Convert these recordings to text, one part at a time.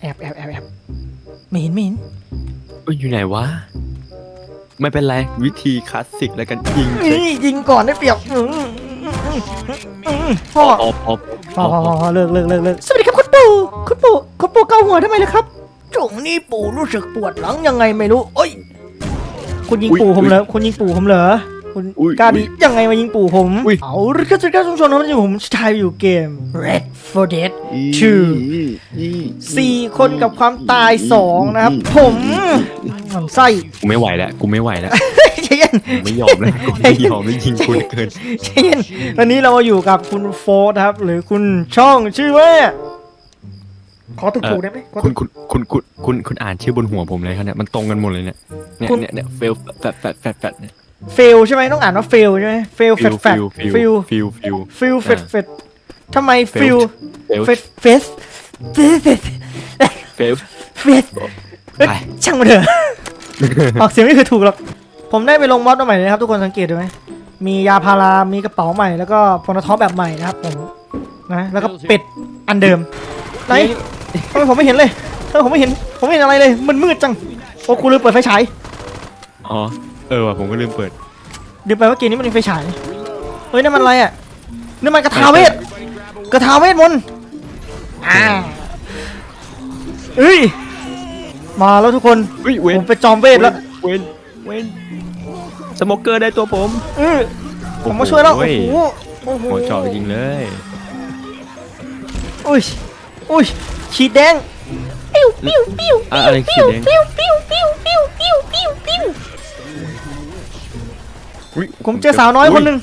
แอบแอบแอบแอบไม่เห็นไม่เห็นเอ้ยอยู่ไหนวะ ไม่เป็นไร วิธีคลาสสิกแล้วกันยิงเช็คนี่ยิงก่อนได้เปรียบอื้ออื้ออื้ออื้อพ่อพอพอพอพอพอพอเลิกเลิกเลิกเลิกสวัสดีครับคุณปู่คุณปู่คุณปู่เกาหัวทำไมล่ะครับช่วงนี้ปู่รู้สึกปวดหลังยังไงไม่รู้เอ้ยคุณยิงปู่ผมเหรอคุณยิงปู่ผมเหรอ คุณกล้าดียังไงมายิงปู่ผม เอาละครับสวัสดีครับทุกท่านครับที่ผมชายอยู่เกม Red for Dead ชื่อสี่คนกับความตายสองนะครับ ผมหมันไส้กูไม่ไหวแล้วกูไม่ไหวแล้วใจเย็นกูไม่ยอมแล้วกูไม่ยอมแล้วยิงกูเหลือเกินใจเย็นวันนี้เราอยู่กับคุณโฟร์ครับ หรือคุณช่องชื่อว่าขอถูกถูกได้ไหมขอคุถูณกคุณคุณคุณคุณคุณอ่านชื่อบนหัวผมเลยครับเนี่ยมันตรงกันหมดเลยเนี่ยเนี่ยคุณเนี่ยเนี่ยเฟลแฟดแฟดแฟดแฟดเนี่ย เฟลใช่ไหมต้องอ่านว่าเฟลใช่ไหมเฟลแฟดแฟดฟิลฟิลฟิลฟิลฟิลเฟดเฟดทำไมฟิล Failed เฟดเฟสเฟสเฟสเฟลเฟสเอ้ยไปช่างมาเถอะออกเสียงไม่เคยถูกหรอก ผมได้ไปลงมอดมาใหม่เลยนะครับ ทุกคนสังเกตดูไหมมียาพารา มีกระเป๋าใหม่แล้วก็โฟนท็อปแบบใหม่นะครับผมนะแล้วก็เป็ดอันเดิมไหนทำไมผมไม่เห็นเลยทำไมผมไม่เห็นผมไม่เห็นอะไรเลยมันมืดจังโอ้กูลืมเปิดไฟฉายอ๋อ เออว่ะผมก็ลืมเปิดลืมไปว่าเกมนี้มันมีไฟฉายเฮ้ยนั่นมันอะไรอะนั่นมันกระทาเวทกระทาเวทมนต์อ่าเอ้ยมาแล้วทุกคนอุ้ยเว้ผนมไปจอมเวทแล้วเว้นเว้นสโมเกอร์ได้ตัวผมเออผมมาช่วยแล้วโอ้โอ้โหโหโอ้โหหัวเจาะยิงเลยอุ้ยอุ้ยขีดแดงปิ้วปิ้วปิ้วอะอะไรขีดแดงปิ้วปิ้วปิ้วปิ้วปิ้วปิ้วปิ้ว อุ๊ยผมเจอสาวน้อยคนหนึ่ง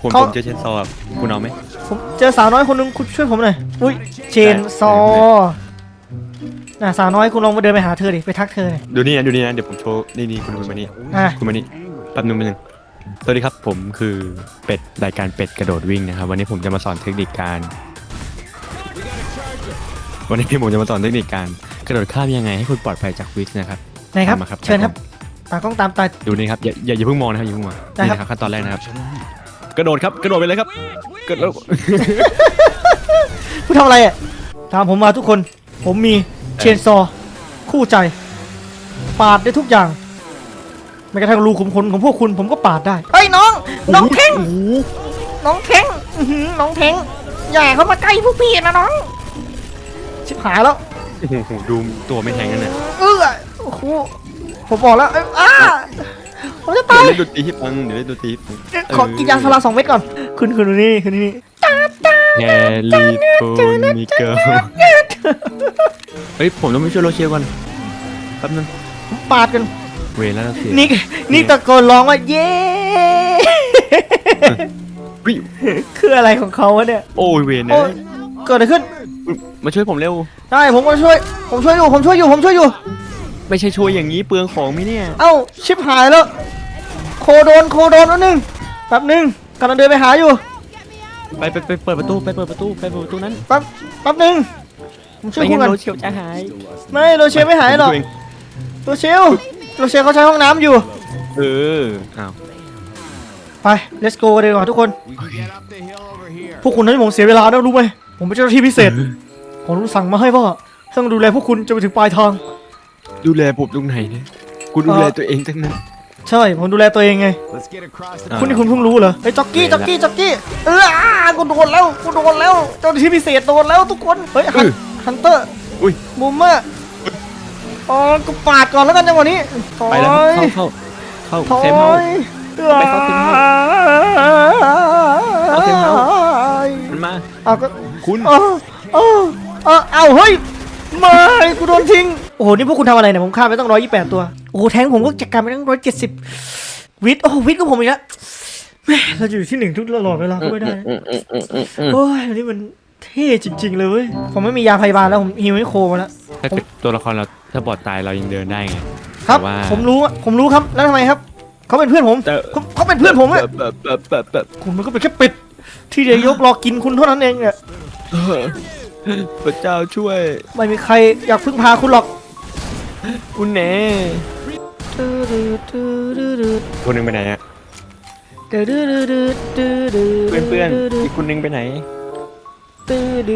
คุณเขา ผมเจอเชนซอว์คุณเอาไหม ผมเจอสาวน้อยคนหนึ่งคุณช่วยผมหน่อย อุ้ยเชนซอน่ะสาวน้อยคุณลองมาเดินไปหาเธอดิ ไปทักเธอหน่อย ดูนี่นะดูนี่นะเดี๋ยวผมโชว์นี่นี่คุณคุณมานี่อะ คุณมานี่แป๊บนึงแป๊บนึงสวัสดีครับผมคือเป็ดรายการเป็ดกระโดดวิ่งนะครับวันนี้ผมจะมาสอนเทคนิคการ วันนี้ผมจะมาสอนเทคนิคการกระโดดข้ามยังไงให้คุณปลอดภัยจากวิสนะครับไหนครับ ตามมาครับเชิญครับ ตากล้องตามตา ดูนี่ครับอย่าอย่าอย่าเพิ่งมองนะครับอย่าเพิ่งมองได้นี่ครับ นะครับขั้นตอนแรกนะครับกระโดดครับกระโดดไปเลยครับกระโดดคุณทำอะไรอะตามผมมาทุกคน ผมมีเชนซอ คู่ใจ ปาดได้ทุกอย่างแม้กระทั่งรูขุมขนของพวกคุณผมก็ปาดได้เฮ้ยน้อง น้องเท่งโอ้โหน้องเท้งอื้อหือน้องเท้งอย่าเข้ามาใกล้พวกพี่นะน้อง ชิบหายแล้ว โอ้โหดูตัวไม่แทงกันเนี่ยเออโอ้โห ผมบอกแล้วเอ้ยอ้าผมจะเดี๋ยตาวยเล่นดนตรีให้ฟังเดี๋ยวเล่นดนตรีให้ฟังขอกินยาพาราสองเม็ดก่อน ขึ้นขึ้นนี่ขึ้นนี่แฮร์รี่โทนิเกิลเฮ้ยผมต้องไปช่วยโรเชียก่อนแป๊บนึงผมปาดกัน เวรแล้วเสียนี่นี่ตะโกนร้องว่าเย้วิคืออะไรของเขาวะเนี่ย โอ้ยเวรโอ้เนี่ยยเกิดอะไรขึ้น มาช่วยผมเร็ว ได้ ผมก็ช่วย ผมช่วยอยู่ ผมช่วยอยู่ ผมช่วยอยู่ ไม่ใช่ช่วยอย่างนี้เปลืองของไหมเนี่ย เอ้าชิบหายแล้ว โคโดนโคโดนแล้วนึงแป๊บนึงกำลังเดินไปหาอยู่ไปไปไปเปิดประตูไปเปิดประตูไปเปิดประตูนั้นแป๊บแป๊บนึงผมช่วยไม่คุณงั้นกันโรเชียวจะหายไม่โรเชลไม่หายหรอกผมช่วเงโรเชลโรเชลเขาใช้ห้องน้ำอยู่ เอออ้าวไป let's go เลยดีกว่าทุกคน พวกคุณนั้นผมเสียเวลาแล้วรู้ไหม ผมเป็นเจ้าหน้าที่พิเศษ ผมรู้สั่งมาให้ว่าต้องดูแลพวกคุณจนไปถึงปลายทาง ดูแลผมตรงไหนเนี่ยกูดูแลตัวเองทั้งนั้น ใช่ผมดูแลตัวเองไง Let's get across the อ่าคุณนี่คุณเพิ่งรู้เหรอไอ้ยจ็อกกี้เห็นจ็ละอกกี้จ็อกกี้เอออ่ากูโดนแล้วกูโดนแล้วเจ้าหน้าที่พิเศษโดนแล้วทุกคนเฮ้ยฮันอื้อฮันเตอร์อุ้ย บูมเมอร์อ๋อกูปาดก่อนแล้วกันจังหวะนี้ถอยไปแล้วเข้าเข้าเข้าถอเซฟเฮาส์ยไปเข้าเซฟเฮาเข้าเซฟเฮาส์มันมา เอาก็ คุณ เออเออเออเอาเฮ้ยไม่กูโดนทิ้ง โอ้โห นี่พวกคุณทำอะไรเนี่ย ผมฆ่าไปตั้งร้อยยี่แปดตัว โอ้โห แทงผมก็จัดการไปตั้งร้อยเจ็ดสิบวิทย์โอ้โหวิทย์ก็ผมอีกแล้วแม่เราจะอยู่ที่หนึ่งทุกตลอดเวลาก็ไม่ได้นะโอ้ยอันนี้มันเท่จริง ๆ เลยเว้ยผมไม่มียาพยาบาลแล้ว ผมฮิวให้โคมาแล้ว ถ้าเกิดตัวละครเราถ้าบอดตายเรายังเดินได้ไงครับ แต่ว่าผมรู้อะผมรู้ครับ แล้วทำไมครับ เขาเป็นเพื่อนผมแต่ เขาเขาเป็นเพื่อนผมอะแบบแบบแบบแบบคุณมันก็เป็นแค่เป็ด ที่เดียวยกรอกินคุณเท่านั้นเองเนี่ยพระเจ้าช่วย ไม่มีใครอยากพึ่งพาคุณหรอก คุณแหน่คนหนึงไปไหนอะเพื่อนเพื่อนๆอีกคนหนึงไปไหน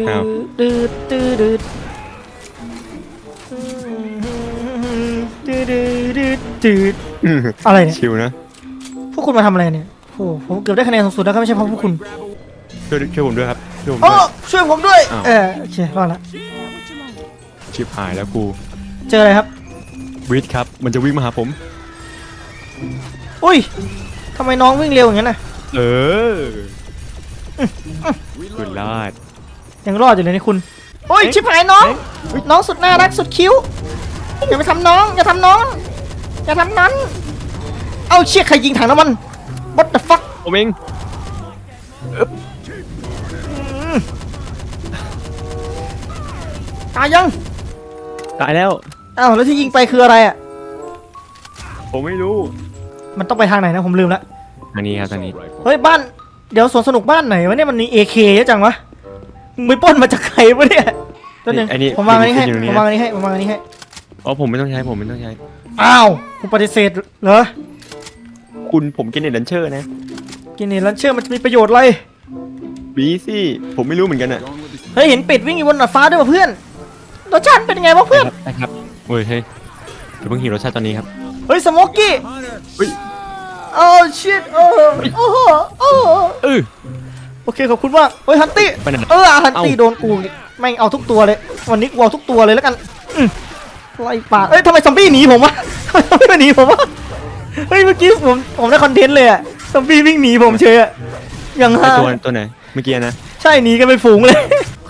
อ้าว ดืดดืดดืดอะไรเนี่ย ชิวนะพวกคุณมาทำอะไรเนี่ยโอ้โหผมเกือบได้คะแนนสูงสุดแล้วก็ไม่ใช่เพราะพวกคุณ ช่วยช่วยผมด้วยครับช่วยผมโอ้ ด้วย ช่วยผมด้วย อ้าว เออโอเครอดละชิบหายแล้วกู เจออะไรครับ วิทย์ครับ มันจะวิ่งมาหาผม อุ้ยทำไมน้องวิ่งเร็วอย่างนั้นน่ะเออคุณลาด ยังรอดอยู่เลยนี่คุณโอ้ยชิบหายน้อง น้องสุดน่ารักสุดคิ้ว อย่าไปทำน้อง อย่าทำน้อง อย่าทำนั้น เอาเชี่ยใครยิงถังน้ำมัน what the fuck ผมเองตายยัง ตายแล้ว อ้าวแล้วที่ยิงไปคืออะไรอะ ผมไม่รู้มันต้องไปทางไหนนะผมลืมละทางนี้ครับทางนี้เฮ้ยบ้าน เดี๋ยวสวนสนุกบ้านไหนวะเนี่ยมันมี AK เยอะจังวะมึงไปปล้นมาจากใครวะเนี่ยตัวหนึ่งไอ้นี่ผมวางอันนี้ให้อยู่ตรงนี้ผมวางอันนี้ให้ผมวางอันนี้ให้ อ๋อผมไม่ต้องใช้ผมไม่ต้องใช้ อ้าวคุณปฏิเสธเหรอ คุณผมกินเน็ตดันเชอร์นะ กินนี่ลันเชื่อมันจะมีประโยชน์อะไรบีซี่ผมไม่รู้เหมือนกันอะ เฮ้ยเห็นเป็ดวิ่งอยู่บนดาดฟ้าด้วยป่ะเพื่อนรสชาติเป็นยังไงวะเพื่อนได้ครับ โอ้ยเฮ้ยเดี๋ยวเพิ่งหิวรสชาติตอนนี้ครับ เฮ้ยสโมกกี้เฮ้ย โอ้ชิตโอ้โอ้โอ้เออ โอเคขอบคุณมากเฮ้ยฮันตี้ไปไหนเออฮันตี้เอ้าโดนกูอีกแม่งเอาทุกตัวเลย วันนี้กูเอาทุกตัวเลยแล้วกันอืมไล่ปาดเอ้ยทำไมซอมบี้หนีผมวะทำไมซอมบี้มาหนีผมวะเฮ้ยเมื่อกี้ผมผมได้คอนเทนต์เลยอะซอมบี้วิ่งหนีผมเฉยอะยังไอฮาตัวตัวไหน เมื่อกี้นะ ใช่หนีกันเป็นฝูงเลย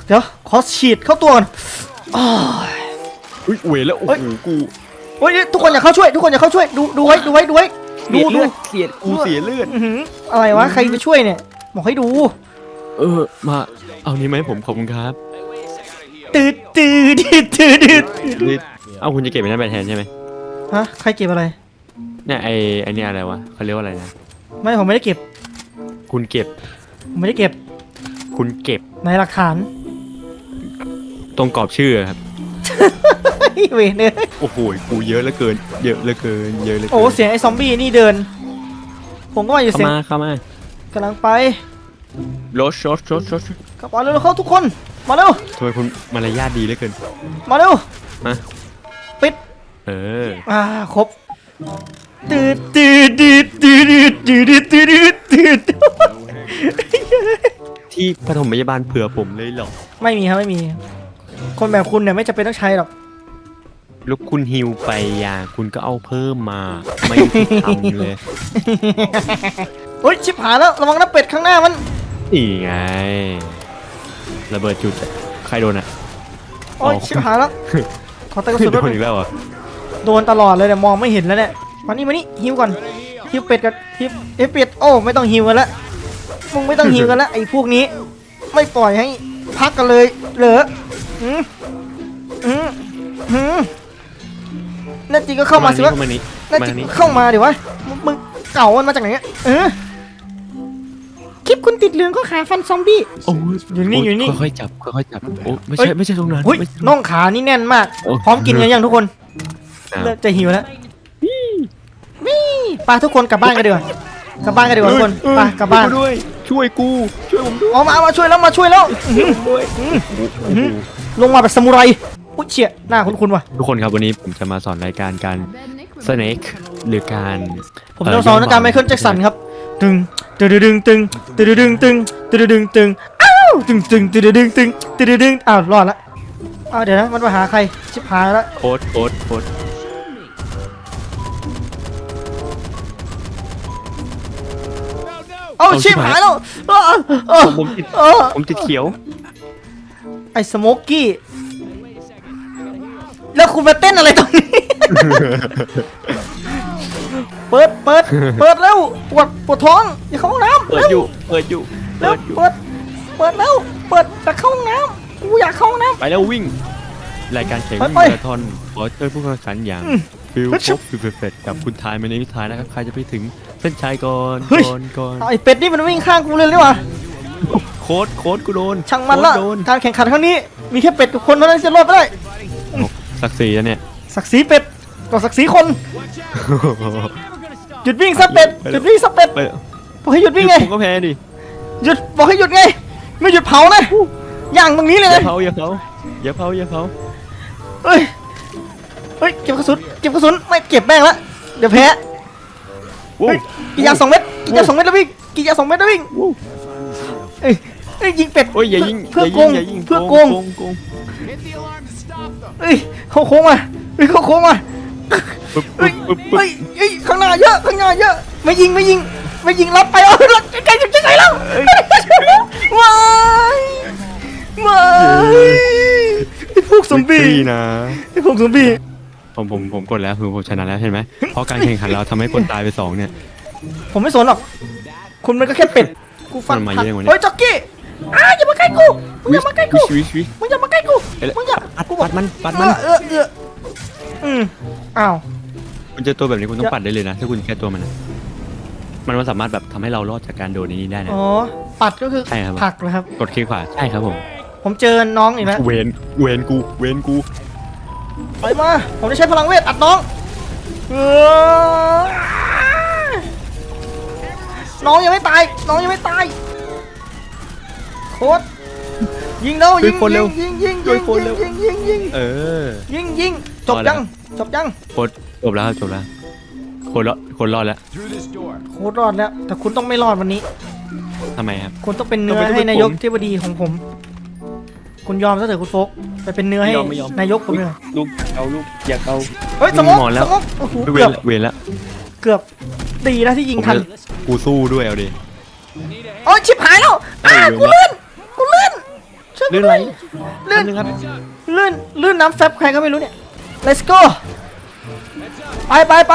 เดี๋ยวขอฉีดเข้าตัวก่อนอ้าว อุ้ยเวยแล้วโอ้เฮ้ยโหกูเฮ้ยทุกคนอย่าเข้าช่วย ทุกคนอย่าเข้าช่วยดูดูไว้ดูไว้ดูไว้ดูเสียดูเลือดเสียดกูเสียเลือดอื้อหืออะไรวะใครไปช่วยเนี่ยบอกให้ดูเออมาเอานี้ไหมาให้ผมขอบคุณครับตืดตืดตืดตืดตืดนี่เอาคุณจะเก็บไปนั่นไปแทนใช่ไหมฮะใครเก็บอะไร เนี่ยไอไอเนี่ยอะไรวะเขาเรียกว่าอะไรนะไม่ผมไม่ได้เก็บคุณเก็บผมไม่ได้เก็บคุณเก็บในหลักฐาน ตรงกรอบชื่อครับ เวนอ้ยโอ้โหกูเยอะเหลือเกิน เยอะเหลือเกิน เยอะเหลือเกินโอ้เสียงไอ้ซอมบี้นี่เดิน ผมก็มาอยู่เข้าสียงมาเข้ามากำลังไปรถรถรถรถกระเป๋าเร็วๆเข้าทุกคน มาเร็ว ทำไมคุณมารยาทดีเหลือเกิน มาเร็ว มาปิด เออ อ่า ครบตืดตืดตืดตืดตืดตืดตืดติดที่ปฐมพยาบาลเผื่อผมเลยเหรอ ไม่มีครับไม่มี คนแบบคุณเนี่ยไม่จำเป็นต้องใช้หรอก แล้วคุณฮิวไปอะคุณก็เอาเพิ่มมา ไม่ยุติธรรมเลยเฮ้ยชิบหายแล้วระวังนะเป็ดข้างหน้ามันนี่ไงระเบิดจุดอะใครโดนอะโอ้ยอ๋อชิบหายแล้วขอเตะกระสุนโดด้วยนอีกแล้วเหรอโดนตลอดเลยเนี่ยมองไม่เห็นแล้วเนี่ยมานี่มานี่ฮิวก่อนฮิวเป็ดกับฮิวเอยเป็ดโอ้ไม่ต้องฮิวกันละมึงไม่ต้องฮิวกันละไอ้พวกนี้ ไม่ปล่อยให้พักกันเลยเหรออืมอืมอืม นั่นจริงก็เข้ามาสิวะเข้ามานี่นั่นมาจริงนี่เข้ามาดิวะมึงมึงเก่ามันมาจากไหนเนี่ยเออคลิปคุณติดเหลืองก็ขาฟันซอมบี้ โอ้ยอยู่นี่อยู่นี่ ค่อยๆจับค่อยๆจับโอ้ไม่เฮ้ใช่ยไม่ใช่ตรงนั้นเฮ้ยไม่ใช่น่องขานี่แน่นมาก โอ้ พร้อมกินกันยังทุกคนอ้าวเริ่มจะหิวแล้ววี่ไปทุกคนกลับบ้านกันดีกว่ากลับบ้านกันดีกว่าทุกคนเอ้ยไปกลับบ้านช่วยกูด้วย ช่วยกู ช่วยผมด้วยเอามามาช่วยแล้วมาช่วยแล้วอื้อหือด้วยลงมาแบบซามูไร อุ้ยเชี่ยหน้าคุณคุณว่ะ ทุกคนครับวันนี้ผมจะมาสอนรายการการ snake หรือการผมจะสอนอาจารย์ไมเคิลแจ็คสันครับ ตึงตึงตึงตึงตึงตึงตึงตึงตึงตึงอ้าวตึงตึงตึงตึงตึงตึงตึงอ้าวรอดละอ้าวเดี๋ยวนะมันมาหาใครชิบหายแล้วโค้ดโค้ดโค้ดเอ้าชิบหายแล้วอ้าวอ้าวผมติดอ้าวผมติดเขียวไอ้สโมกกี้ แล้วคุณมาเต้นอะไรตรงนี้ เปิดเปิดเปิดแล้วปวดปวดท้องอย่าเข้าห้องน้ำเปิดอยู่ เปิดอยู่ เร็เปิวดอยู่ เปิดเปิดแล้วเปิดจะเข้าห้องน้ำกูอยากเข้าห้องน้ ไปแล้ววิ่ง รายการแข่งวิ่งไปมาไปราธอนขอเชิญผู้แข่งขันอย่างอืมฟิลเฮ้ยพบฟิลเฟดกับคุณทายมาในนิทายนะครับ ใครจะไปถึงเส้นชัยก่อนเฮ้ยก่อนก่อนำเอาไอ้เป็ดนี่มันวิ่งข้างกูเลยนี่หว่าโค้ดโค้ดกูโดนช่างมันละโค้ดโดนการแข่งขันครั้งนี้ มีแค่เป็ดกับคนเท่านั้นที่จะรอดไปได้ ศักดิ์ศรีอะเนี่ย ศักดิ์ศรีเป็ดกับศักดิ์ศรีคนหยุดวิ่งซะเป็ดหยุดวิ่งซะเป็ดไปบอกให้หยุดวิ่งไงผมก็แพ้ดิหยุดบอกให้หยุดไง ไม่หยุดเผานะย่างตรงนี้เลยอย่านะเผาอย่าเผาอย่าเผาอย่าเผาเอ้ยเฮ้ยเก็บกระสุนเก็บกระสุนไม่เก็บแม่งละเดี๋ยวแพ้โว้เฮ้ยกี่ยาสองเม็ดกี่ยาสองเม็ดแล้ววิ่งกี่ยาสองเม็ดแล้ววิ่งโว้เอ้ยเอ้ยยิงเป็ดโอ้ยอย่ายิงเพื่ออย่าโกยิงอย่ายิงเพื่อโกงโกง เอ้ยเข้าโค้งมาเฮ้ยเข้าโค้งมาปึ๊บเฮ้ยปึ๊บปึ๊บปึ๊บเฮ้ยเฮ้ยข้างหน้าเยอะข้างหน้าเยอะ ไม่ยิงไม่ยิงไม่ยิงรับไปเอารับใกล้ๆใกล้ๆแล้วว้ายว้ายไอ้พวกซอมบี้วิกตอรี่นะ ไอ้พวกซอมบี้ ผมผมผมกดแล้วคือผมชนะแล้วเห็นไหมเพราะการแข่งขันเราทำให้คนตายไปสองเนี่ย ผมไม่สนหรอก คุณมันก็แค่เป็ด กูฟันมันมาผักเยอะกว่านี้ เฮ้ยจ็อกกี้ อ้าอย่ามาใกล้กูมึงอย่ามาใกล้กูวิชวิชวิชมึงอย่ามาใกล้กูเอ้ยมึงอย่าปัดกูบอปักดมันปัดมันเออเอออืมอ้าวคุณเจอตัวแบบนี้คุณต้องปัดได้เลยนะ ถ้าคุณแค่ตัวมันนะมันมันสามารถแบบทำให้เรารอดจากการโดนนี้ได้นะ อ๋อปัดก็คือใช่ครับ ผลักเหรอครับ กดคลิกขวาใช่ครับผมผมเจอน้องอีกแล้วเวนเวนกูเวนกูไปมา ผมจะใช้พลังเวทอัดน้องเออน้องยังไม่ตาย น้องยังไม่ตาย โคตรยิงเร็วยิงยิงยิงยิงยิงยิงยิงยิงเออ ยิงยิงจบพอแล้ยัวงจบยังโคตรจบแล้วครับจบแล้วคนรอดคนรอดแล้วโคตรรอดแล้ว แต่คุณต้องไม่รอดวันนี้ทำไมครับ คุณต้องเป็นเนื้อทำไมต้องให้เป็นนายกผมที่บดีของผม คุณยอมซะเถอะคุณโฟกไปเป็นเนื้อให้ไม่ยอมไม่ยอมนายกผมเลยลูกเอาลูกอยากเอาเฮ้ยสมองหมอนแล้วสมองโอ้โหเวเกือนบละเวนละเกือบดีนะที่ยิงผมทันจะกูสู้ด้วยเอาดิโอ้ยชิบหายแล้วอ่าเอ้ยกูลื่นกูลื่นช่วยกู ลื่นด้ไรวยลื่นนึงครับลื่นลื่นน้ำแฟบใครก็ไม่รู้เนี่ย let's go ไปไปไป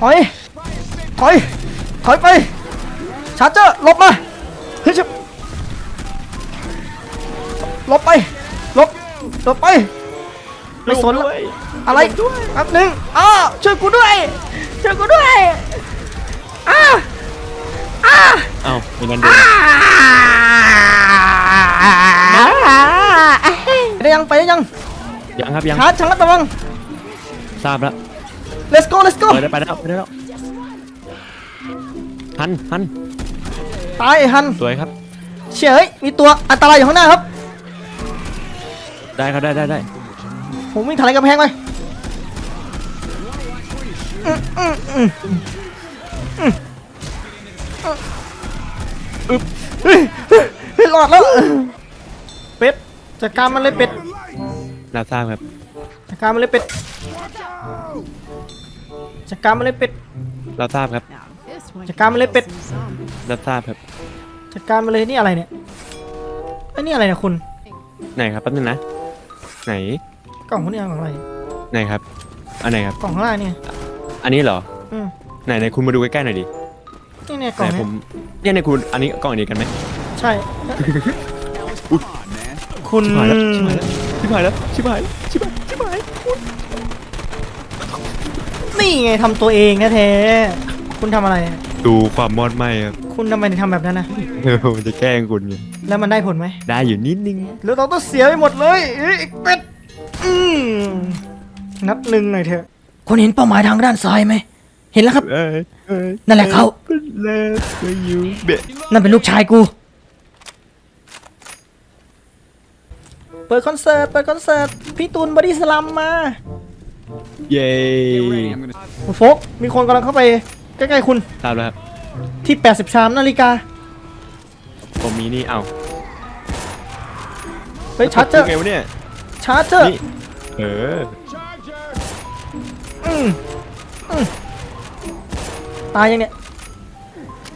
ถอยถอยถอยไปชาร์เจอร์หลบมาเฮ้ยชิบหลบไปหลบหลบไปไม่สนแล้วอะไรแป๊บหนึงอ้าวช่วยกูด้วยช่วยกูด้วยอ้าอ้า เอ้าเป็นกันโดนได้ยังไปได้ยังยังครับยังชาร์จชังรัดระวังทราบแล้ว let's go let's go ไปได้ไปแล้วไปได้แล้วหันหันตายไอ้ฮันสวยครับ เฉยมีตัวอันตรายอยู่ข้างหน้าครับ ได้ครับได้ได้ได้ผมวิ่งถลายกำแพงไป อืมอืมอืมอืมอึ๊บเฮ้ยเฮ้ยเฮ้ยรอดแล้ว เป็ดจัดการมันเลยเป็ดรับทราบครับจัดการมันเลยเป็ดจัดการมันเลยเป็ด รับทราบครับ จัดการมันเลยเป็ด รับทราบครับ จัดการมันเลยนี่อะไรเนี่ยไอ้นี่อะไรเนี่ยคุณไหนครับแป๊บนึงนะ ไหน กล่องพวกนี้กล่องอะไรไหนครับ อันไหนครับ กล่องข้างล่างเนี่ยอันนี้เหรอ อืมไหนไหนคุณมาดูใกล้ๆหน่อยดิ นี่เนี่ยกล่ไหอนงผเนี่ยมเนี่ยในคุณอันนี้กล่องอันนี้กันไหมใช่ คุณชิบหายแล้วชิบหายแล้วชิบหายแล้วชิบหายชิบหายนี่ไงทำตัวเองแท้ๆคุณทำอะไรอะดูความมอดไหมครับคุณทำไมถึงทำแบบนั้นนะ เออผมจะแกล้งคุณไงแล้วมันได้ผลไหม ได้อยู่นิดนึงหรือเราต้องเสียไปหมดเลยเอ้ยไอ้เป็ดอืมนัดหนึ่งหน่อยเถอะ คุณเห็นเป้าหมายทางด้านซ้ายไหม เห็นแล้วครับเอ้ยเอ้ยนั่นแหละเขาเลิฟยูเบะนั่นเป็นลูกชายกู เปิดคอนเสิร์ต เปิดคอนเสิร์ต พี่ตูนบอดี้สลัมมา เย้โอ้โฟกมีคนกำลังเข้าไป ใกล้ๆคุณ ทราบแล้วครับ ที่83นาฬิกา ผมมีนี่เอ้าเฮ้ยชาร์จเจอร์ไงวะเนี่ย ชาร์จเจอร์นี่เอออืมอืม ตายยังเนี่ย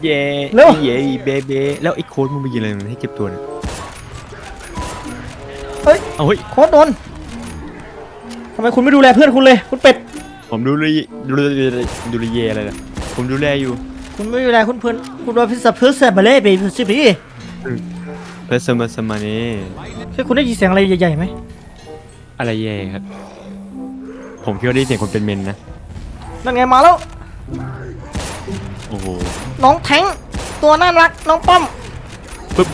เย้เร็ว เย้เบเบแล้วไอ้โค้ดมึงไปยิงอะไรมันให้เจ็บตัวเนี่ยเฮ้ย เอาเฮ้ย โค้ดโดนทำไมคุณไม่ดูแลเพื่อนคุณเลย คุณเป็ด ผมดูเลยดูเลยดูเลยเยอะไรนะผมดูแลอยู่คุณไม่ดูแลคุณเพื่อน คุณโดนพิซซ่าเพื่อเซบเล่ไปสิบีเพสมาสมานี่ใช่คุณได้ยินเสียงอะไรใหญ่ๆไหมอะไรเย่ครับ ผมคิดว่าได้ยินเสียงคนเป็นเมนนะ นั่นไงมาแล้ว โอ้โหน้องแทงตัวน่ารักน้องป้อมปึ๊บ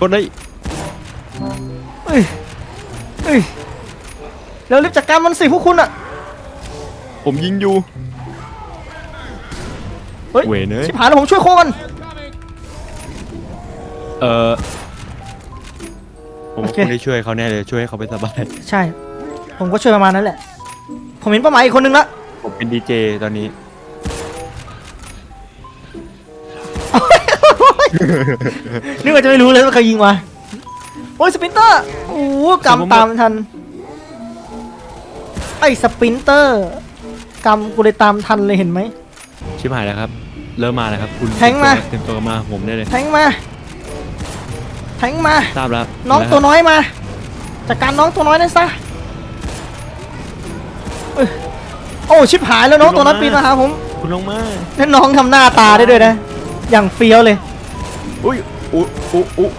กดเลยเอ้ยเอ้ยแล้วรีบจัดการมันสิพวกคุณอะผมยิงอยู่ เฮ้ยเวยเนยชิบหายแล้วผมช่วยโคกันเออผมโอว่าเคคุณได้ช่วยเขาแน่เลยช่วยให้เขาไปสบาย ใช่ ผมก็ช่วยประมาณนั้นแหละ ผมเห็นเป้าหมายอีกคนนึงละ ผมเป็นดีเจตอนนี้ นึกว่าจะไม่รู้เลยว่าใครยิงมาโอ้ยสปรินเตอร์โอ้โหกำตามทัน ไอ้สปรินเตอร์กำกูเลยตามทันเลยเห็นไหม ชิบหายแล้วครับ เริ่มมาแล้วครับ คุณแทงมา เต็มตัวมาผมได้เลยแทงมาแทงมา ทราบแล้วน้องแล้วตัวน้อยมาจัดการน้องตัวน้อยนั่นซะเอ้ย โอ้ชิบหายแล้วน้องตัวน้อยปีนมาหาผมคุณลงมานั่นน้องทำหน้าตาได้ด้วยนะ อย่างเฟี้ยวเลย อุ้ยอุ้ยอุ้ยอุ้ย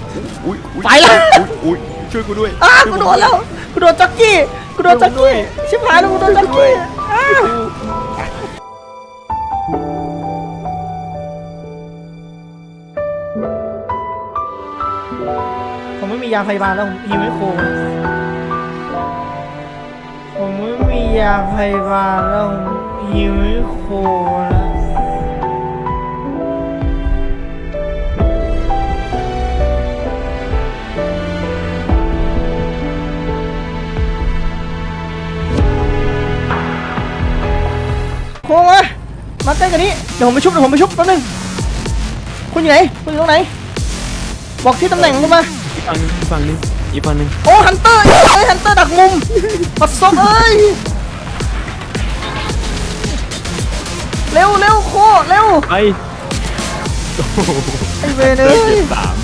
อุ้ยอุ้ยไปละอุ้ยอุ้ยช่วยกูด้วยอ้าช่วยกูโดนแล้วกูโดนจ็อกกี้กูโดนจ็อกกี้ชิบหายแล้วกูโดนจ็อกกี้อ้าผมไม่มียาพยาบาลแล้วผมฮิวไม่โคผมไม่มี ยาพยาบาลแล้วผมฮิวไม่โคแล้วโค้งมามาใกล้กันนี้ เดี๋ยวผมไปชุบเดี๋ยวผมไปชุบแป๊บนึง คุณอยู่ไหน คุณอยู่ตรงไหน บอกที่ตำแหน่งผมมา อีกฝั่งหนึงอีกฝั่งหนึงอีกฝั่งหนึง โอ้ ฮันเตอร์เอ้ยฮันเตอร์ดักมุม ปัดซบเอ้ย ร็วเร็วโคเร็วไปโอ้โหไอเวรเจเอ้อเจ็ยดสาม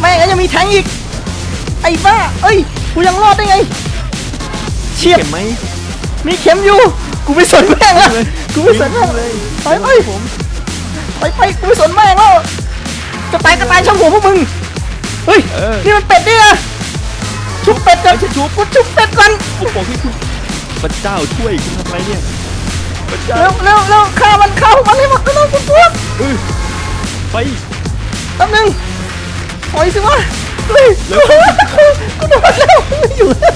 แม่งยังมีแทงอีก ไอ้บ้าเอ้ยกูยังรอดได้ไงเฉียบเห็นไหมมีเข็มอยู่ กูไม่สนแม่งแล้วกูไม่สนแม่งเลยไปไปไปไปกูไม่สนแม่งแล้วจะตายก็ตายช่างหัวพวกมึงเฮ้ยเออนี่มันเป็ดเนี่ยชุบเป็ดกันชุบกูชุบเป็ดกันผมบอกให้คุณพระเจ้าช่วยคุณทำอะไรเนี่ยพระ เจ้าเร็วเร็วเร็วฆ่ามันฆ่าพวกมันให้หมดแล้วคุณพวกเออไปแป๊บนึงปล่อยสิวะเฮ้ยกูโดนแล้วไม่อยู่แล้ว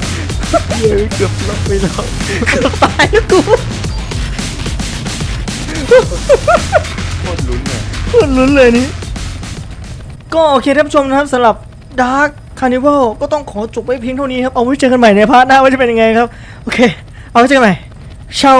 เย้เกือบลบไปแล้วเกือบตายแล้วกูโคตรลุ้นอะโคตรลุ้นเลยนี่ก็โอเคท่านผู้ชมนะครับสำหรับ Dark Carnival ก็ต้องขอจบไว้เพียงเท่านี้ครับ เอาไว้เจอกันใหม่ในพาร์ทหน้าว่าจะเป็นยังไงครับ โอเค เอาไว้เจอกันใหม่เชา